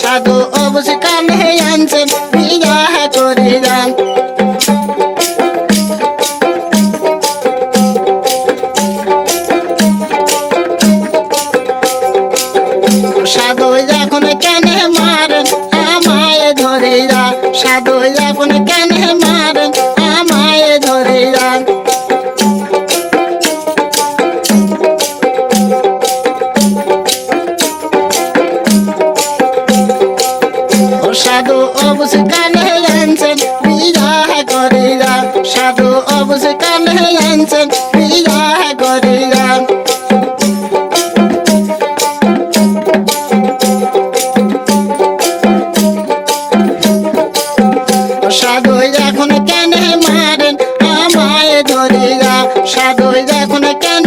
সাধু অবশ্যই কানে আনছেন বিয়া করে যান। সাধু যখন কেন মারেন, আমায় ধরে যা। সাধু অবশ্য কানে আনছেন বিবাহ করিয়া সাধু সাধু এখন কেন মারেন? আমায় এখন কেন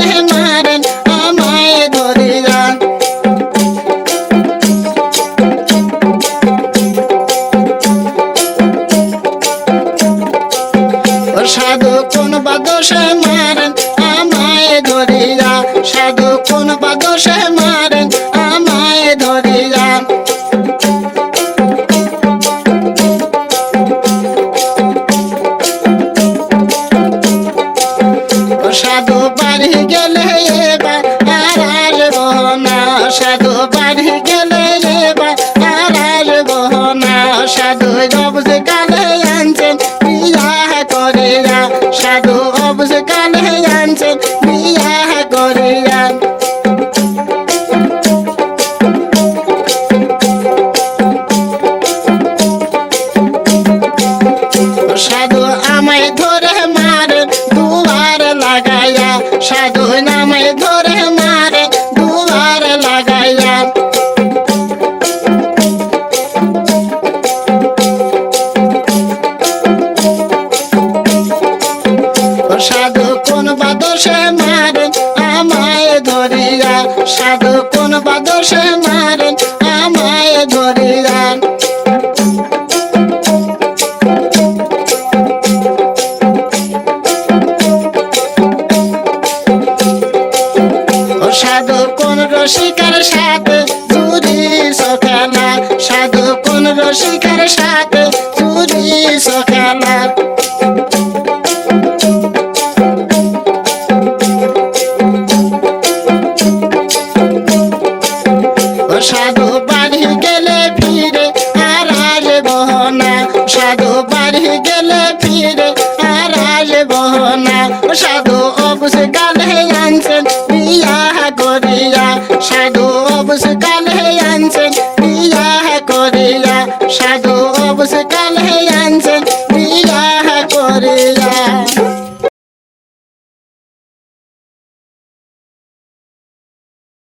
সাধু কোন বাদশে মারেন, আমায় ধরিয়া। সাধু কোন বাদশে মারেন, আমায় ধরিয়া। সাধু বাড়ি গেলে করিয়া সাধু অবশ্য কালে বাদশে মারেন আমায় ধরিয়া সাধু কোন বাদশে মারেন আমায় ধরিয়া। সাধু কোন রসিকার সাথে চুরি সখালা। সাধু কোন রসিকার সাথে সাধু বাড়ি গেলে ফিরে আর আসব না। সাধু অবুস কালে আনছেন, বিয়া করিয়া। সাধু অবুস কালে আনছেন, বিয়া করিয়া। সাধু অবুস কালে আনছেন, বিয়া করিয়া।